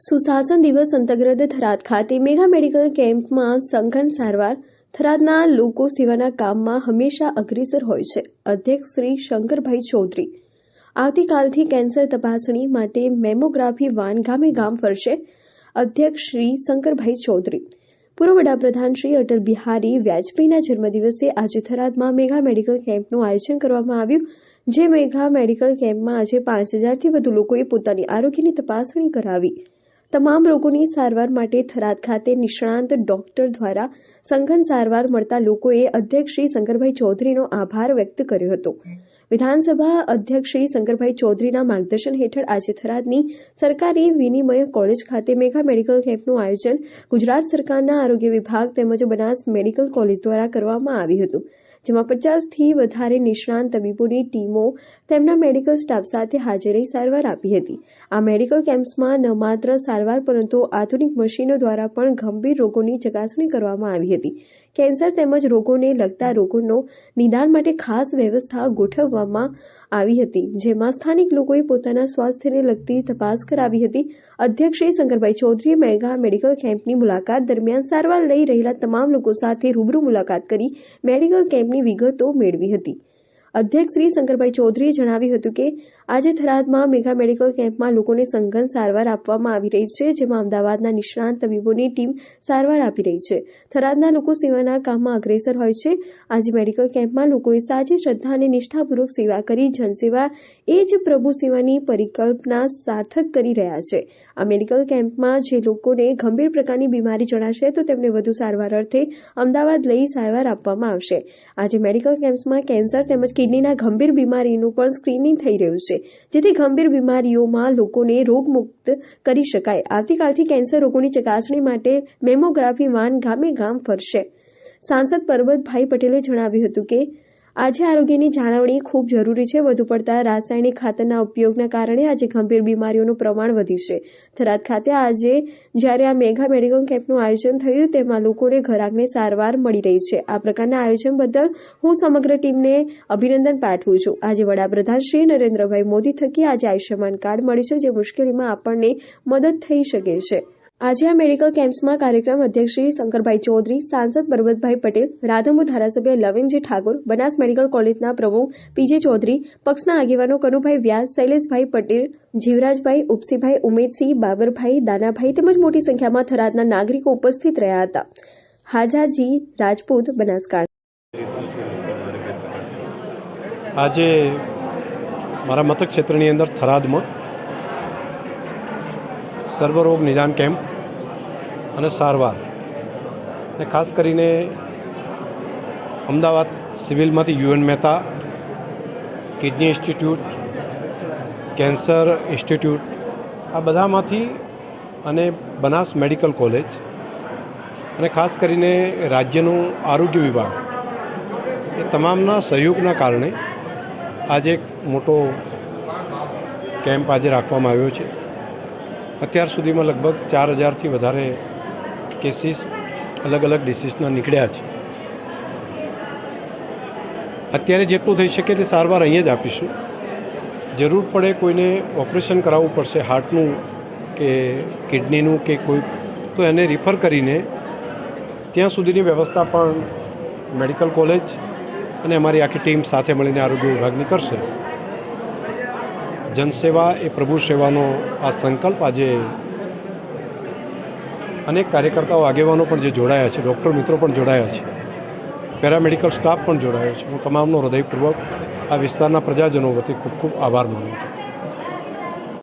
સુશાસન દિવસ અંતર્ગત થરાદ ખાતે મેગા મેડિકલ કેમ્પમાં સંઘન સારવાર, થરાદના લોકો સેવાના કામમાં હંમેશા અગ્રેસર હોય છે, અધ્યક્ષ શ્રી શંકરભાઈ ચૌધરી. આવતીકાલથી કેન્સર તપાસણી માટે મેમોગ્રાફી વાન ગામે ગામ ફરશે, અધ્યક્ષ શ્રી શંકરભાઈ ચૌધરી. પૂર્વ વડાપ્રધાન શ્રી અટલ બિહારી વાજપેયીના જન્મદિવસે આજે થરાદમાં મેગા મેડિકલ કેમ્પનું આયોજન કરવામાં આવ્યું, જે મેઘા મેડિકલ કેમ્પમાં આજે પાંચ હજારથી વધુ લોકોએ પોતાની આરોગ્યની તપાસણી કરાવી. તમામ રોગોની સારવાર માટે થરાદ ખાતે નિષ્ણાંત ડોક્ટર દ્વારા સંઘન સારવાર મળતા લોકોએ અધ્યક્ષ શ્રી શંકરભાઈ ચૌધરીનો આભાર વ્યક્ત કર્યો હતો. વિધાનસભા અધ્યક્ષ શ્રી શંકરભાઈ ચૌધરીના માર્ગદર્શન હેઠળ આજે થરાદની સરકારી વિનિમય કોલેજ ખાતે મેગા મેડિકલ કેમ્પનું આયોજન ગુજરાત સરકારના આરોગ્ય વિભાગ તેમજ બનાસ મેડિકલ કોલેજ દ્વારા કરવામાં આવ્યું હતું. જેમાં પચાસથી વધારે નિષ્ણાંત તબીબોની ટીમો તેમના મેડિકલ સ્ટાફ સાથે હાજર રહી સારવાર આપી હતી. આ મેડિકલ કેમ્પ્સમાં ન માત્ર સારવાર પરંતુ આધુનિક મશીનો દ્વારા પણ ગંભીર રોગોની ચકાસણી કરવામાં આવી હતી. કેન્સર તેમજ રોગોને લગતા રોગોનો નિદાન માટે ખાસ વ્યવસ્થા ગોઠવવામાં આવી હતી. જેમાં સ્થાનિક લોકોએ પોતાના સ્વાસ્થ્યને લગતી તપાસ કરાવી હતી. અધ્યક્ષ શ્રી શંકરભાઈ ચૌધરીએ મેગા મેડિકલ કેમ્પની મુલાકાત દરમિયાન સારવાર લઈ રહેલા તમામ લોકો સાથે રૂબરૂ મુલાકાત કરી મેડિકલ કેમ્પની વિગતો મેળવી હતી. અધ્યક્ષ શ્રી શંકરભાઈ ચૌધરીએ જણાવ્યું હતું કે આજે થરાદમાં મેઘા મેડિકલ કેમ્પમાં લોકોને સંઘન સારવાર આપવામાં આવી રહી છે, જેમાં અમદાવાદના નિષ્ણાંત તબીબોની ટીમ સારવાર આપી રહી છે. થરાદના લોકો સેવાના કામમાં અગ્રેસર હોય છે. આજે મેડિકલ કેમ્પમાં લોકોએ સાચી શ્રદ્ધા અને નિષ્ઠાપૂર્વક સેવા કરી, જનસેવા એ જ પ્રભુ સેવાની પરિકલ્પના સાર્થક કરી રહ્યા છે. આ મેડિકલ કેમ્પમાં જે લોકોને ગંભીર પ્રકારની બીમારી જણાશે, તો તેમને વધુ સારવાર અર્થે અમદાવાદ લઈ સારવાર આપવામાં આવશે. આજે મેડિકલ કેમ્પમાં કેન્સર તેમજ કિડનીના ગંભીર બીમારીનું પણ સ્ક્રીનિંગ થઈ રહ્યું છે. જેથી ગંભીર બીમારીઓમાં લોકોને રોગમુક્ત કરી શકાય. આવતીકાલથી કેન્સર રોગોની ચકાસણી માટે મેમોગ્રાફી વાન ગામે ગામ ફરશે. સાંસદ પરબતભાઈ પટેલે જણાવ્યું હતું કે આજે આરોગ્યની જાળવણી ખૂબ જરૂરી છે. વધુ પડતા રાસાયણિક ખાતરના ઉપયોગના કારણે આજે ગંભીર બીમારીઓનું પ્રમાણ વધ્યું છે. થરાદ ખાતે આજે જ્યારે આ મેગા મેડિકલ કેમ્પનું આયોજન થયું, તેમાં લોકોને ઘરાકને સારવાર મળી રહી છે. આ પ્રકારના આયોજન બદલ હું સમગ્ર ટીમને અભિનંદન પાઠવું છું. આજે વડાપ્રધાન શ્રી નરેન્દ્રભાઈ મોદી થકી આજે આયુષ્યમાન કાર્ડ મળ્યું છે, જે મુશ્કેલીમાં આપણને મદદ થઈ શકે છે. આજે આ મેડિકલ કેમ્પસમાં કાર્યક્રમ અધ્યક્ષ શ્રી શંકરભાઈ ચૌધરી, સાંસદ પરબતભાઈ પટેલ રાધનપુર ધારાસભ્ય લવિંગજી ઠાકોર, બનાસ મેડિકલ કોલેજના પ્રમુખ પીજે ચૌધરી, પક્ષના આગેવાનો કનુભાઈ વ્યાસ, શૈલેષભાઈ પટેલ, જીવરાજભાઈ, ઉપસીભાઈ, ઉમેદસિંહ, બાબરભાઈ, દાનાભાઈ તેમજ મોટી સંખ્યામાં થરાદના નાગરિકો ઉપસ્થિત રહ્યા હતા. હાજાજી, રાજપૂત, બનાસકાંઠા. આજે મારા મતક્ષેત્રની અંદર થરાદમાં સર્વરોગ નિદાન કેમ્પ અને સારવાર. અને ખાસ કરીને Ahmedabad સિવિલમાંથી U N Mehta, kidney institute, cancer institute, આ બધામાંથી અને બનાસ મેડિકલ કોલેજ અને ખાસ કરીને રાજ્યનું આરોગ્ય વિભાગ, એ તમામના સહયોગના કારણે આજે એક મોટો કેમ્પ આજે રાખવામાં આવ્યો છે. અત્યાર સુધીમાં લગભગ ચાર હજારથી વધારે કેસીસ અલગ અલગ ડિસીઝના નીકળ્યા છે. અત્યારે જેટલું થઈ શકે તે સારવાર અહીંયા જ આપીશું. જરૂર પડે કોઈને ઓપરેશન કરાવવું પડશે હાર્ટનું કે કિડનીનું કે કોઈ, તો એને રિફર કરીને ત્યાં સુધીની વ્યવસ્થા પણ મેડિકલ કોલેજ અને અમારી આખી ટીમ સાથે મળીને આરોગ્ય વિભાગની કરશે. જનસેવા એ પ્રભુ સેવાનો આ સંકલ્પ આજે અનેક કાર્યકર્તાઓ, આગેવાનો પણ જે જોડાયા છે, ડૉક્ટર મિત્રો પણ જોડાયા છે, પેરામેડિકલ સ્ટાફ પણ જોડાયો છે. હું તમામનો હૃદયપૂર્વક આ વિસ્તારના પ્રજાજનો વતી ખૂબ ખૂબ આભાર માનું છું.